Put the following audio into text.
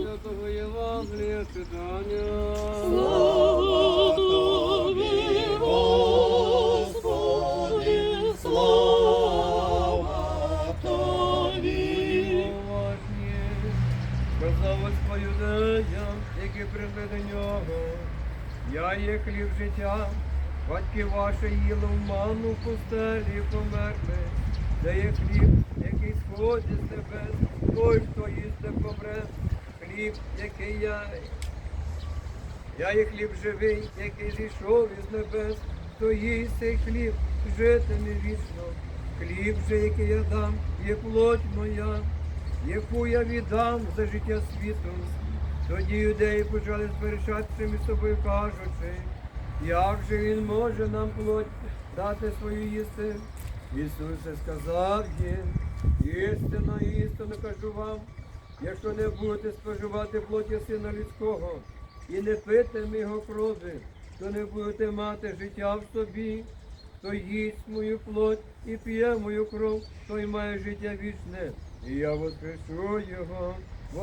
Святого Євангелія читання. Уважні. Сказав Господь юдеям, які прийшли до нього. Я є хліб життя, батьки ваші їли в ману в пустелі померли. Це є хліб, який сходить з небес, той, хто їсть не помре, хліб, який я. Я є хліб живий, який зійшов із небес, хто їсть цей хліб, житиме вічно. Хліб же, який я дам, є плоть моя, яку я віддам за життя світу. Тоді юдеї почали сперечатися між собою, кажучи, як же він може нам плоть дати свою їсти? Ісус сказав їм, істинно, істинно кажу вам, якщо не будете споживати плоті сина людського і не питиме його крові, то не будете мати життя в собі. Хто їсть мою плоть і п'є мою кров, той має життя вічне, і я воскрешу його. В